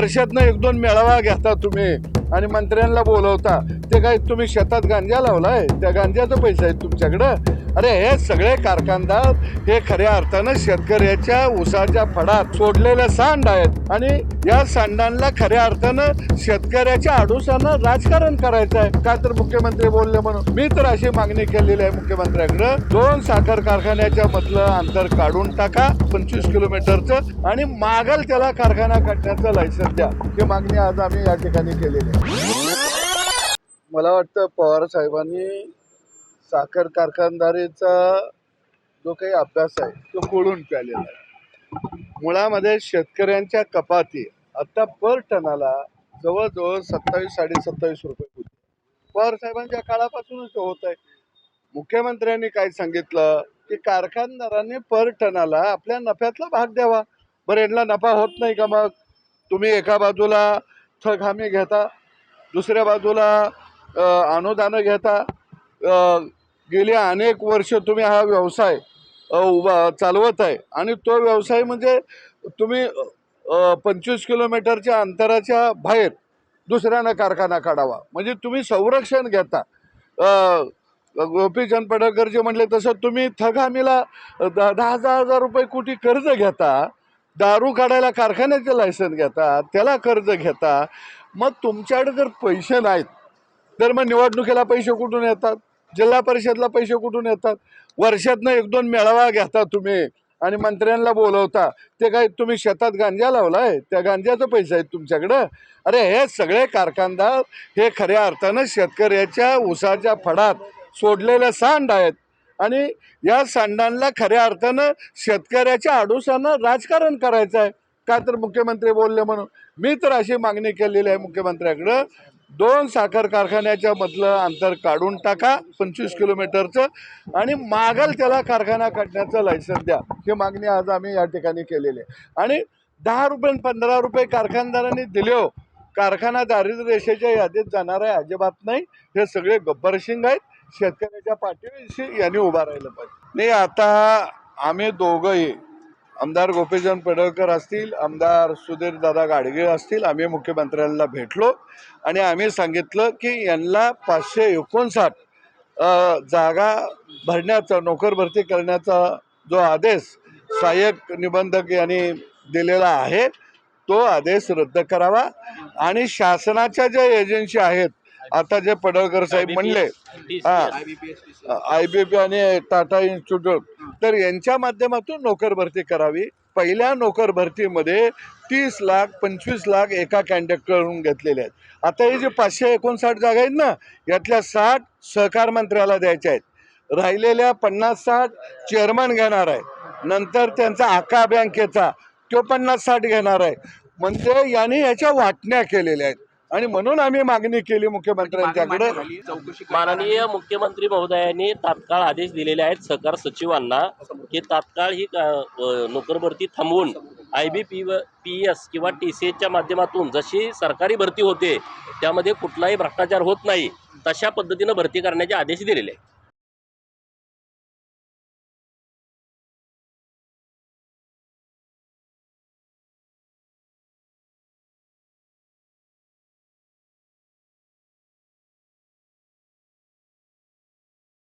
वर्षातनं एक दोन मेळावा घेता तुम्ही आणि मंत्र्यांना बोलवता. ते काय तुम्ही शेतात गांजा लावलाय? त्या गांजाचं पैसा आहे तुमच्याकडं? अरे हे सगळे कारखानदार हे खऱ्या अर्थानं शेतकऱ्याच्या उसाच्या फडात सोडलेले सांड आहेत. आणि या सांडांना खऱ्या अर्थानं शेतकऱ्याच्या आडुसानं राजकारण करायचं आहे. का तर मुख्यमंत्री बोलले म्हणून. मी तर अशी मागणी केलेली आहे मुख्यमंत्र्यांकडे. दोन साखर कारखान्याच्या मधलं अंतर काढून टाका पंचवीस किलोमीटरचं आणि मागल त्याला कारखाना काढण्याचं लायसन द्या. ही मागणी आज आम्ही या ठिकाणी केलेली आहे. मला वाटतं पवार साहेबांनी साखर कारखानदारीचा जो काही अभ्यास आहे तो कोळून प्यालेला आहे. मुळामध्ये शेतकऱ्यांच्या कपाती आता पर टनाला जवळजवळ सत्तावीस साडे सत्तावीस रुपये होती. पवार साहेबांच्या काळापासूनच होत आहे. मुख्यमंत्र्यांनी काय सांगितलं? की कारखानदारांनी पर टनाला आपल्या नफ्यातला भाग द्यावा. बरं यांना नफा होत नाही का मग? तुम्ही एका बाजूला थक हमी घेता दुसऱ्या बाजूला अनुदानं घेता गेली अनेक वर्ष तुम्ही हा व्यवसाय उभा चालवत आहे. आणि तो व्यवसाय म्हणजे तुम्ही पंचवीस किलोमीटरच्या अंतराच्या बाहेर दुसऱ्यानं कारखाना काढावा. म्हणजे तुम्ही संरक्षण घेता. गोपीचंद पडळकर जे म्हणले तसं तुम्ही थगामीला दहा दहा दहा हजार रुपये कोटी कर्ज घेता दारू काढायला कारखान्याचे लायसन घेता त्याला कर्ज घेता मग तुमच्याकडे जर पैसे नाहीत तर मग निवडणुकीला पैसे कुठून येतात? जिल्हा परिषदला पैसे कुठून येतात? वर्षातनं एक दोन मेळावा घेता तुम्ही आणि मंत्र्यांना बोलवता. ते काय तुम्ही शेतात गांजा लावलाय? त्या गांजाचा पैसा आहेत तुमच्याकडं? अरे हे सगळे कारखानदार हे खऱ्या अर्थानं शेतकऱ्याच्या ऊसाच्या फडात सोडलेले सांड आहेत. आणि या सांडांना खऱ्या अर्थानं शेतकऱ्याच्या आडुसानं राजकारण करायचं आहे का तर मुख्यमंत्री बोलले म्हणून. मी तर अशी मागणी केलेली आहे मुख्यमंत्र्याकडं. दोन साखर कारखान्याच्या मधलं अंतर काढून टाका पंचवीस किलोमीटरचं आणि मागल त्याला कारखाना काढण्याचं लायसन द्या. ही मागणी आज आम्ही या ठिकाणी केलेली आहे. आणि दहा रुपये आणि पंधरा रुपये कारखानदारांनी दिले हो. कारखाना दारिद्र्य रेषेच्या यादीत जाणार आहे अजिबात नाही. हे सगळे गब्बरशिंग आहेत. शेतकऱ्याच्या पाठीशी यांनी उभा राहिलं पाहिजे. नाही आता आम्ही दोघंही आमदार गोपीचंद पडळकर असतील आमदार सुधीर दादा गाडगे असतील आम्ही मुख्यमंत्र्यांना भेटलो आणि आम्ही सांगितलं की यांना पाचशे एकोणसाठ जागा भरण्याचा नोकर भरती करण्याचा जो आदेश सहाय्यक निबंधक यांनी दिलेला आहे तो आदेश रद्द करावा. आणि शासनाच्या ज्या एजन्सी आहेत आता जे पडळकर साहेब म्हणले हा आय बी पी आणि टाटा इन्स्टिट्यूट तर यांच्या माध्यमातून नोकर भरती करावी. पहिल्या नोकर भरतीमध्ये तीस लाख पंचवीस लाख एका कॅन्डक्टरहून घेतलेले आहेत. आता हे जे पाचशे एकोणसाठ जागा आहेत ना यातल्या साठ सहकार मंत्र्याला द्यायच्या आहेत. राहिलेल्या पन्नास साठ चेअरमन घेणार आहे. नंतर त्यांचा आका बँकेचा तो पन्नास साठ घेणार आहे. म्हणजे यांनी याच्या वाटण्या केलेल्या आहेत. आणि म्हणून आम्ही मागणी केली मुख्यमंत्र्यांच्याकडे. माननीय मुख्यमंत्री महोदयांनी तात्काळ आदेश दिलेले आहेत सहकार सचिवांना की तात्काळ ही नोकर भरती थांबवून आय बी पी व पी एस किंवा टी सी एचच्या माध्यमातून जशी सरकारी भरती होते त्यामध्ये कुठलाही भ्रष्टाचार होत नाही तशा पद्धतीनं भरती करण्याचे आदेश दिलेले आहेत.